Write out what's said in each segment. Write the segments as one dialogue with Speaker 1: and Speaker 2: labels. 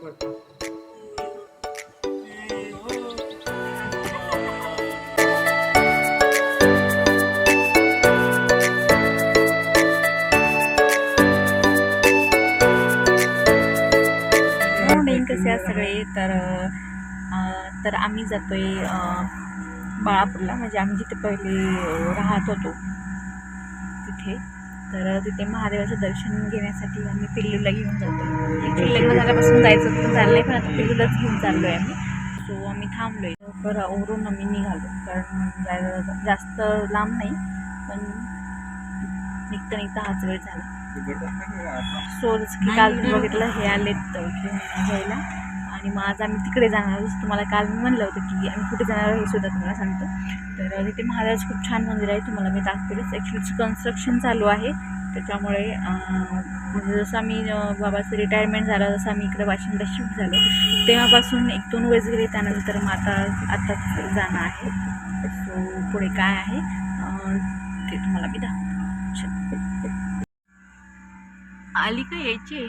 Speaker 1: Morning कसे आहात सगळे? तर तर आम्ही जातो आहे बाळापूरला. म्हणजे आम्ही जिथे पहिले राहत होतो तिथे. तर तिथे महादेवाचं दर्शन घेण्यासाठी आम्ही पिल्लूला घेऊन जातो. ॲक्च्युली लग्न झाल्यापासून जायचं होतं झालं पण आता पिल्लूलाच घेऊन चाललो आहे आम्ही. सो आम्ही थांबलो आहे लवकर ओरून आम्ही निघालो कारण जायला जास्त लांब नाही पण निघता निघता हाच वेळ झाला. सो जसं की काल तुम्ही बघितलं हे आलेत घेऊन घ्यायला आणि मग आज आम्ही तिकडे जाणार जसं तुम्हाला काल मी म्हणलं होतं की आम्ही कुठे जाणार हे सुद्धा तुम्हाला सांगतो. तर तिथे महाराज खूप छान मंदिर आहे. तुम्हाला मी दाखवेलच. ॲक्च्युली कन्स्ट्रक्शन चालू आहे. त्याच्यामुळे म्हणजे जसं आम्ही बाबाचं रिटायरमेंट झालं जसं आम्ही इकडे वाशिमला शिफ्ट झालो. तेव्हापासून एक दोन वेळेस गेले त्यानंतर मग आता आत्ताच जाणं आहे. सो पुढे काय आहे ते तुम्हाला मी दाखवतो. आली का यायची.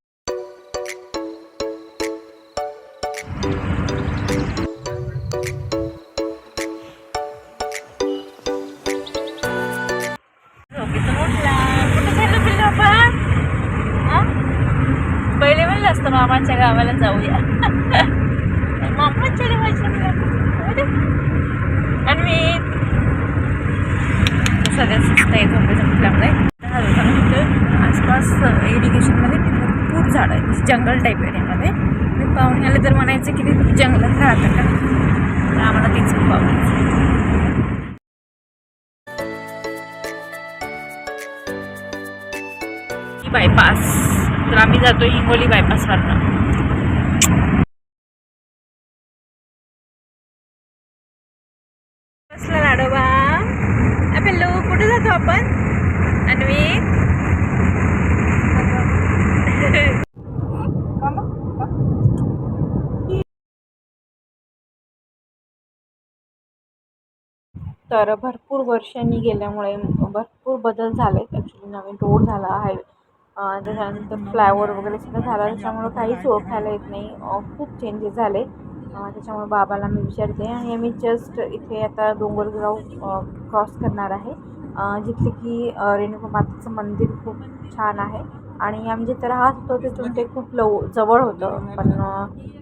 Speaker 1: मस्त मामांच्या मामाच्या गावाला जाऊया. मामाच्या गावाच्या आणि मी सगळ्या सुस्त आहे झोपेचं आसपास इरिगेशनमध्ये भरपूर झाडं आहे जंगल टाईप एरियामध्ये मी पाहुणे आले तर म्हणायचं की ते जंगलात राहतं का? आम्हाला तेच खूप आवडायचं. बायपास तर आम्ही जातो हिंगोली बायपासवरनं लाडोबा. पिल्लू कुठे जातो आपण? अन्वी? तर भरपूर वर्षांनी गेल्यामुळे भरपूर बदल झाले ॲक्च्युली नवीन रोड झाला अं, त्याच्यानंतर फ्लायओव्हर वगैरे सगळं झालं. त्याच्यामुळं काहीच ओळखायला येत नाही. खूप चेंजेस झाले. त्याच्यामुळं त्याच्यामुळे बाबाला मी विचारते आणि आम्ही जस्ट इथे आता डोंगरगाव क्रॉस करणार आहे. जिथले की रेणुका मातेचं मंदिर खूप छान आहे. आणि आम्ही जिथे राहत होतो तिथून ते खूप लव जवळ होतं. पण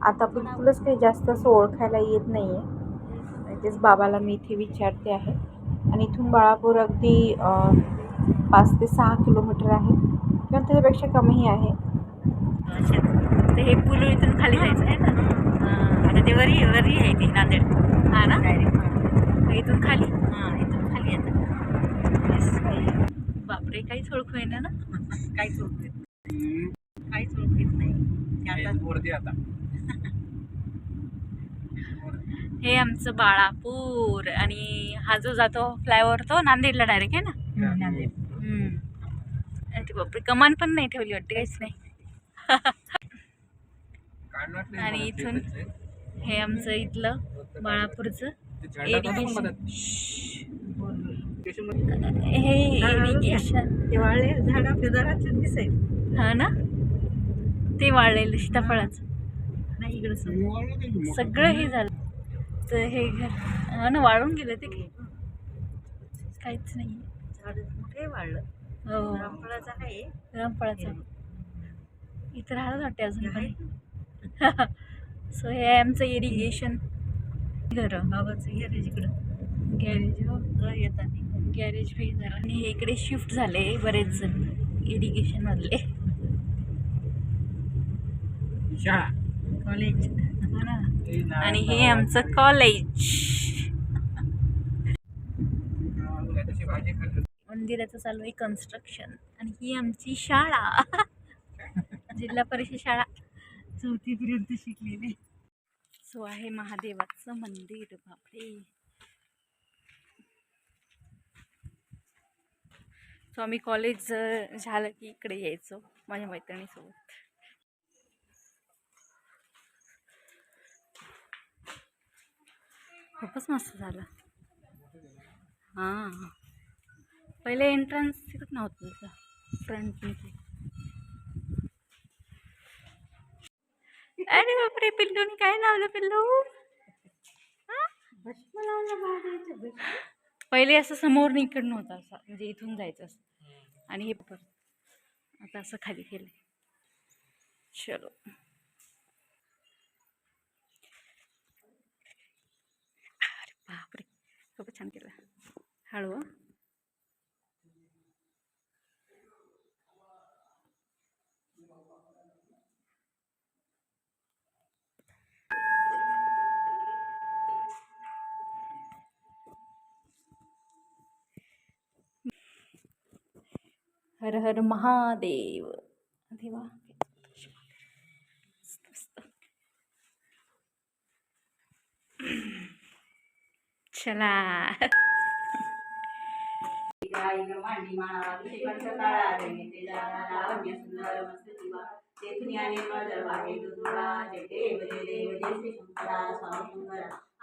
Speaker 1: आता बिलकुलच काही जास्त असं ओळखायला येत नाही आहे तेच बाबाला मी इथे विचारते आहे. आणि इथून बाळापूर अगदी पाच ते सहा किलोमीटर आहे. किंवा त्याच्यापेक्षा कमीही आहे.
Speaker 2: ते हे पुल इथून खाली जायचं आहे ना? हां, आता ते वरी वरी आहे ती नांदेड. हा ना? डायरेक्ट इथून खाली? हां इथून खाली आता. बापरे काहीच ओळखू येणार ना? काहीच ओळखू येत काहीच ओळखू येत नाही. आता
Speaker 1: हे आमचं बाळापूर आणि हा जो जातो फ्लायओव्हर तो नांदेडला डायरेक्ट आहे ना?
Speaker 2: नांदेड.
Speaker 1: अरे बापरे कमान पण नाही ठेवली वाटते काहीच नाही. आणि इथून हे आमचं इथलं बाळापूरचं इरिगेशन हे इरिगेशन
Speaker 2: ते
Speaker 1: हा ना? ते वाळलेलं सीताफळाचं.
Speaker 2: नाही इकडं समोर
Speaker 1: सगळं हे झालं. तर हे घर हा ना वाळून गेलं ते काही. काहीच नाही.
Speaker 2: झाड मोठे वाळलं.
Speaker 1: हो
Speaker 2: रामफळाचं आहे
Speaker 1: रामफळाचं. इथं राहत वाटते अजून पण. सो हे आमचं इरिगेशन घर.
Speaker 2: बाबाचं गॅरेज इकडं.
Speaker 1: गॅरेज
Speaker 2: येतात
Speaker 1: गॅरेज बी झालं आणि हे इकडे शिफ्ट झाले बरेच जण. इरिगेशन मधले.
Speaker 2: कॉलेज
Speaker 1: हो ना. आणि हे आमचं कॉलेज मंदिराचं चालू आहे कन्स्ट्रक्शन आणि ही आमची शाळा. जिल्हा परिषद शाळा. चौथीपर्यंत शिकलेली. सो आहे महादेवाचं मंदिर. बापरे. सो आम्ही कॉलेज झालं की इकडे यायचो माझ्या मैत्रिणीसोबत. खूपच मस्त झालं. हां. पहिले एंट्रन्स तिकडं नव्हतं तसं फ्रंट अरे बापरे पिल्लूनी काय लावलं पिल्लू? पहिले असं समोर इकडनं होतं असं. म्हणजे इथून जायचं असं. आणि हे परत. आता असं खाली केलं चलो. अरे बापरे. खूप छान केलं. हळू हर हर महादेव देवा मस्त, मस्त. चला
Speaker 3: आरती ओ वाळू भावाती स्वामी शंकरा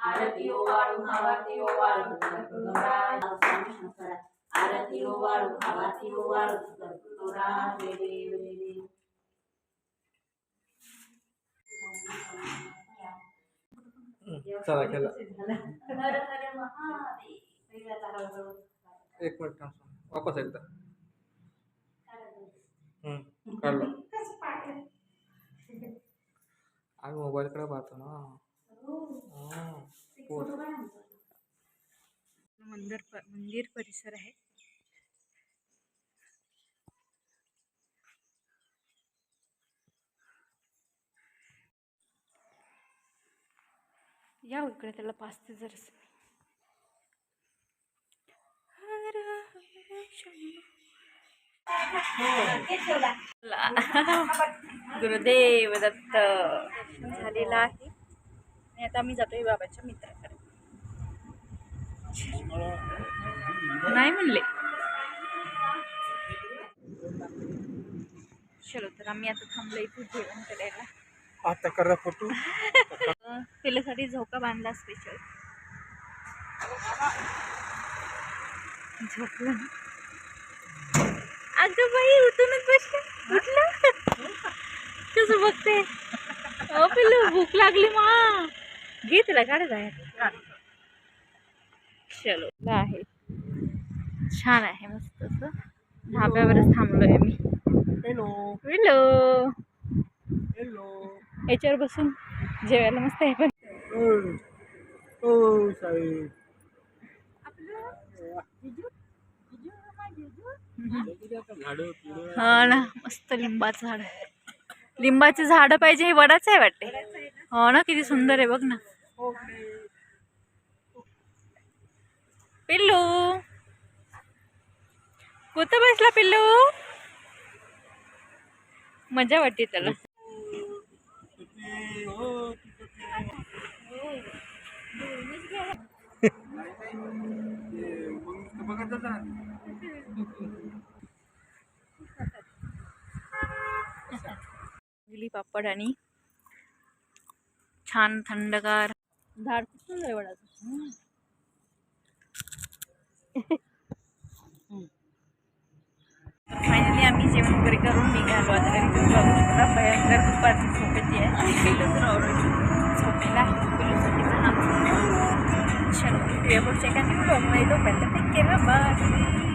Speaker 3: आरती ओ वाळू भावाती ओ वाळू देव जय देव
Speaker 4: चला केला
Speaker 3: हर हर महादेव पहिल्याचा हळूहळू
Speaker 4: एक मिनिट थांब वापस एकदा. हम्म, काढलं. आम्ही मोबाईलकडे पाहतो ना. हा, पोट.
Speaker 1: मंदिर प मंदिर परिसर आहे. या हो इकडे त्याला पाचते जर गुरुदेव दत्त झालेला आहे. आणि आता आम्ही जातोय बाबाच्या मित्राकडे. नाही म्हणले. चलो तर आम्ही आता थांबलो इथे जेवण करायला
Speaker 4: आता करा फोटो.
Speaker 1: पिल्यासाठी झोका बांधला स्पेशल झोपलं अगं बाई उठूनच बसलं उठलं. कसं बघते? अ पिल्लू भूक लागली मा. घे तुला काढ बाहेर. चलो. आहे. छान आहे मस्त असं. ढाब्यावरच थांबलोय आम्ही
Speaker 4: हॅलो
Speaker 1: हॅलो
Speaker 4: हॅलो
Speaker 1: याच्यावर बसून. जेवायला मस्त आहे पण.
Speaker 4: साई. झाडं
Speaker 1: हा ना मस्त लिंबाचं झाड लिंबाचे झाड पाहिजे हे वडाच आहे वाटते. हो ना किती सुंदर आहे बघ ना. पिल्लू. कुठं बसला पिल्लू? मजा वाटते त्याला. दिली पापड आणि छान थंडगार. झाड खूप सुंदर वडाचं. फायनली आम्ही जेवण वगैरे करून निघालो. आता भयंकर दुपारची झोप येते आहे. आणि तर ऑलरेडी झोपेला. Siyempre, kaya mo check-in ulo. May doon, pwede pick it up,